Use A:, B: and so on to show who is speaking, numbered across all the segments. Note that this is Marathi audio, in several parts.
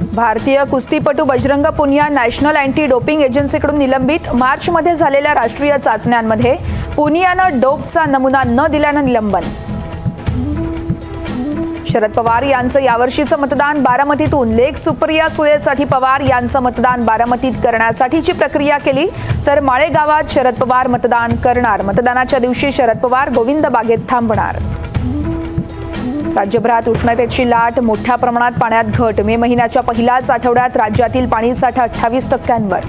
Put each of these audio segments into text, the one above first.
A: भारतीय कुस्तीपटू Bajrang Punia national anti doping एजन्सीकडून निलंबित मार्चमध्ये झालेल्या राष्ट्रीय चाचण्यांमध्ये पुनियानं डोपचा नमुना न दिल्यानं निलंबन. शरद पवार यांचं यावर्षीचं मतदान बारामतीतून. लेख सुप्रिया सुळेसाठी पवार यांचं मतदान बारामतीत करण्यासाठीची प्रक्रिया केली तर माळेगावात शरद पवार मतदान करणार. मतदानाच्या दिवशी शरद पवार गोविंद बागेत थांबणार. राज्यभरात उष्णतेची लाट मोठ्या प्रमाणात पाण्यात घट. मे महिन्याच्या पहिल्याच आठवड्यात राज्यातील पाणीसाठा अठ्ठावीस टक्क्यांवर.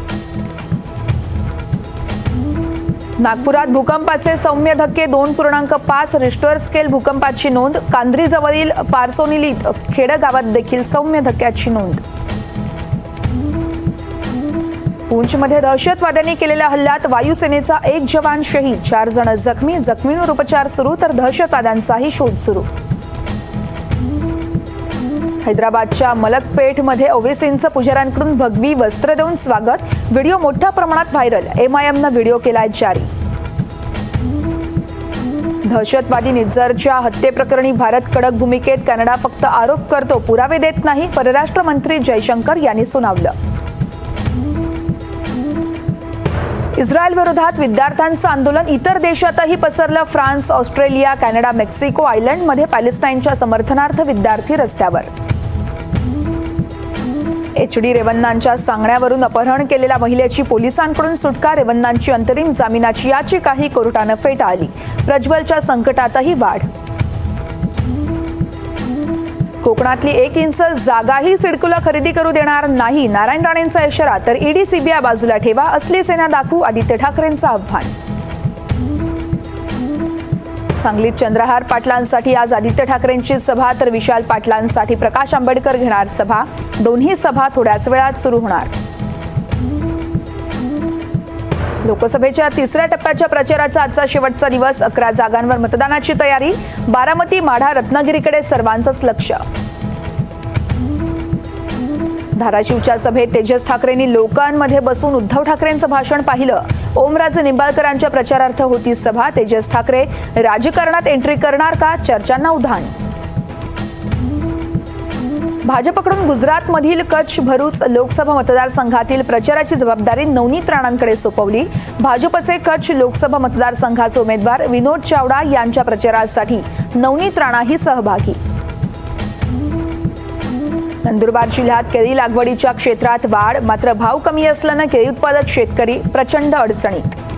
A: नागपुरात भूकंपाचे सौम्य धक्के दोन पूर्णांक पाच रिस्टर स्केल भूकंपाची नोंद. कांद्रीजवळील पार्सोनिलीत खेडगावात देखील सौम्य धक्क्याची नोंद. पूंछमध्ये दहशतवाद्यांनी केलेल्या हल्ल्यात वायुसेनेचा एक जवान शहीद. चार जण जखमी जखमींवर उपचार सुरू तर दहशतवाद्यांचाही शोध सुरू. हैदराबादच्या मलकपेठमध्ये ओवेसींचं पुजाऱ्यांकडून भगवी वस्त्र देऊन स्वागत. व्हिडिओ मोठ्या प्रमाणात व्हायरल. एम आय एमनं व्हिडिओ केलाय जारी. दहशतवादी निज्जरच्या हत्येप्रकरणी भारत कडक भूमिकेत कॅनडा फक्त आरोप करतो पुरावे देत नाही परराष्ट्र मंत्री जयशंकर यांनी सुनावलं. इस्रायल विरोधात विद्यार्थ्यांचं आंदोलन इतर देशातही पसरलं. फ्रान्स ऑस्ट्रेलिया कॅनडा मेक्सिको आयर्लंडमध्ये पॅलेस्टाईनच्या समर्थनार्थ विद्यार्थी रस्त्यावर. एच डी रेवन्नांच्या सांगण्यावरून अपहरण केलेल्या महिलेची पोलिसांकडून सुटका रेवन्नांची अंतरिम जामिनाची याचिकाही कोर्टानं फेटाळली. प्रज्वलच्या संकटातही वाढ. कोकणातली एक इंच जागाही सिडकुला खरेदी करू देणार नाही. नारायण राणेंचा इशारा तर ईडी सीबीआय बाजूला ठेवा. असली सेना दाखवू आदित्य ठाकरेंचं आव्हान. सांगलीत चंद्रहार पाटलांसाठी आज आदित्य ठाकरेंची सभा तर विशाल पाटलांसाठी प्रकाश आंबेडकर घेणार सभा. दोन्ही सभा थोड्याच वेळात सुरू होणार. लोकसभेच्या तिसऱ्या टप्प्याच्या प्रचाराचा आजचा शेवटचा दिवस अकरा जागांवर मतदानाची तयारी बारामती माढा रत्नागिरीकडे सर्वांचंच लक्ष. धाराशिवच्या सभेत तेजस ठाकरेंनी लोकांमध्ये बसून उद्धव ठाकरेंचं भाषण पाहिलं. ओमराजे निंबाळकरांच्या प्रचारार्थ होती सभा. तेजस ठाकरे राजकारणात एंट्री करणार का? चर्चांना उधाण. भाजपकडून गुजरातमधील कच्छ भरूच लोकसभा मतदारसंघातील प्रचाराची जबाबदारी नवनीत राणांकडे सोपवली. भाजपचे कच्छ लोकसभा मतदारसंघाचे उमेदवार विनोद चावडा यांच्या प्रचारासाठी नवनीत राणाही सहभागी. नंदुरबार जिल्ह्यात केळी लागवडीच्या क्षेत्रात वाढ मात्र भाव कमी असल्यानं केळी उत्पादक शेतकरी प्रचंड अडचणीत.